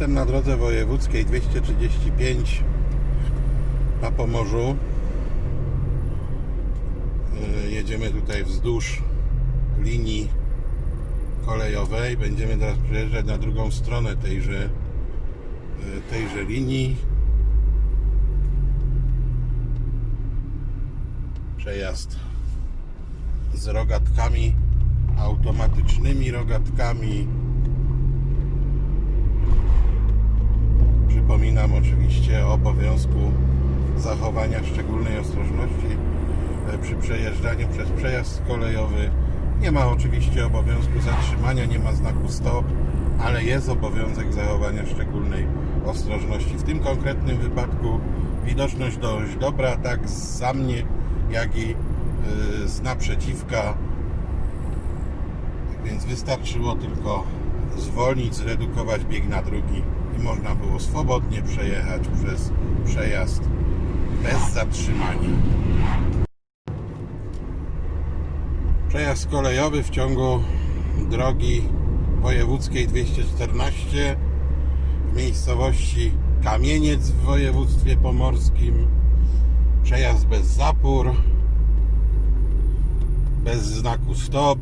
na drodze wojewódzkiej 235 na Pomorzu. Yy, Jedziemy tutaj wzdłuż linii kolejowej. Będziemy teraz przejeżdżać na drugą stronę tejże, yy, tejże linii. Przejazd z rogatkami, automatycznymi rogatkami. Przypominam o obowiązku zachowania szczególnej ostrożności e, przy przejeżdżaniu przez przejazd kolejowy. Nie ma oczywiście obowiązku zatrzymania, nie ma znaku stop, ale jest obowiązek zachowania szczególnej ostrożności. W tym konkretnym wypadku widoczność dość dobra, tak za mnie, jak i yy, z naprzeciwka. Więc wystarczyło tylko zwolnić, zredukować bieg na drugi i można było swobodnie przejechać przez przejazd bez zatrzymania. Przejazd kolejowy w ciągu drogi wojewódzkiej 214 w miejscowości Kamieniec w województwie pomorskim. Przejazd bez zapór, bez znaku stop.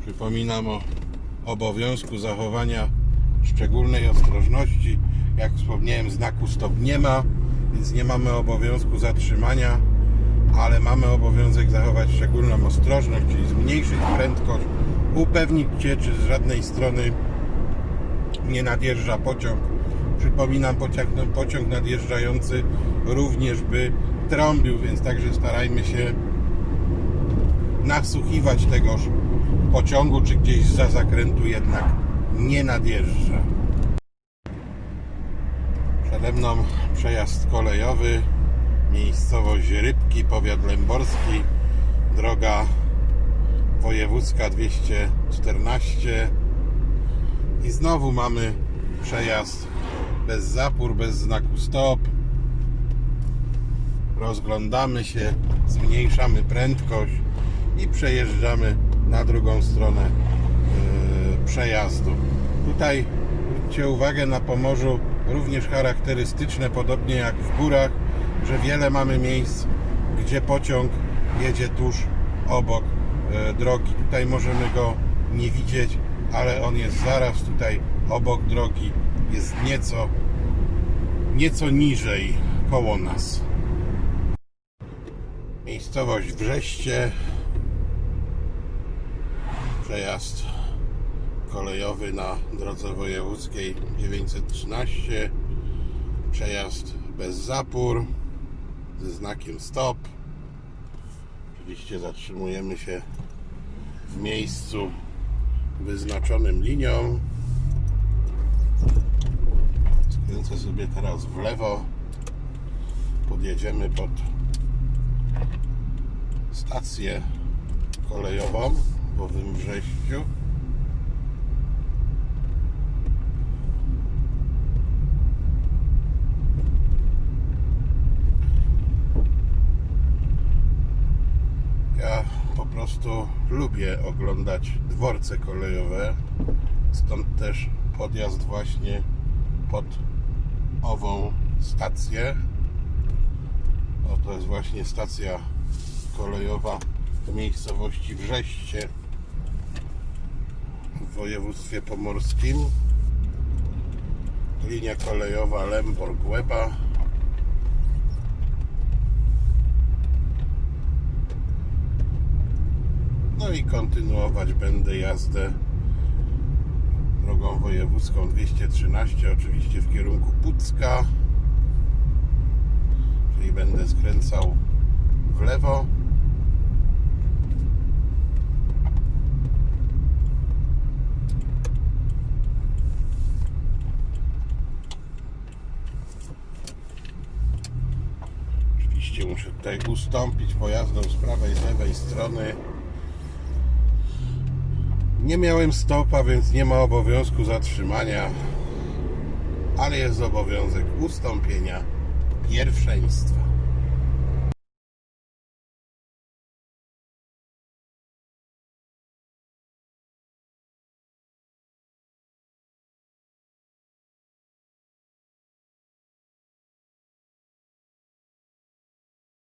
Przypominam o obowiązku zachowania szczególnej ostrożności. Jak wspomniałem, znaku stop nie ma, więc nie mamy obowiązku zatrzymania, ale mamy obowiązek zachować szczególną ostrożność, czyli zmniejszyć prędkość, upewnić się, czy z żadnej strony nie nadjeżdża pociąg. Przypominam, pociąg, pociąg nadjeżdżający również by trąbił, więc także starajmy się nasłuchiwać tegoż pociągu, czy gdzieś za zakrętu jednak nie nadjeżdża. Przede mną przejazd kolejowy, miejscowość Rybki, powiat lęborski, droga wojewódzka 214 i znowu mamy przejazd bez zapór, bez znaku stop. Rozglądamy się, zmniejszamy prędkość i przejeżdżamy na drugą stronę przejazdu. Tutaj zwróćcie uwagę na Pomorzu również charakterystyczne, podobnie jak w górach, że wiele mamy miejsc, gdzie pociąg jedzie tuż obok e, drogi. Tutaj możemy go nie widzieć, ale on jest zaraz tutaj obok drogi, jest nieco, nieco niżej koło nas. Miejscowość Wrzeście, przejazd kolejowy na drodze wojewódzkiej 913 przejazd bez zapór ze znakiem stop. Oczywiście zatrzymujemy się w miejscu wyznaczonym linią. Skręcę sobie teraz w lewo. Podjedziemy pod stację kolejową w Owym Brześciu Ja po prostu lubię oglądać dworce kolejowe, stąd też podjazd właśnie pod ową stację. No to jest właśnie stacja kolejowa w miejscowości Wrzeście w województwie pomorskim. Linia kolejowa Lęborg-Łeba. No i kontynuować będę jazdę drogą wojewódzką 213, oczywiście w kierunku Pucka. Czyli będę skręcał w lewo. Oczywiście muszę tutaj ustąpić pojazdom z prawej, z lewej strony. Nie miałem stopa, więc nie ma obowiązku zatrzymania, ale jest obowiązek ustąpienia pierwszeństwa.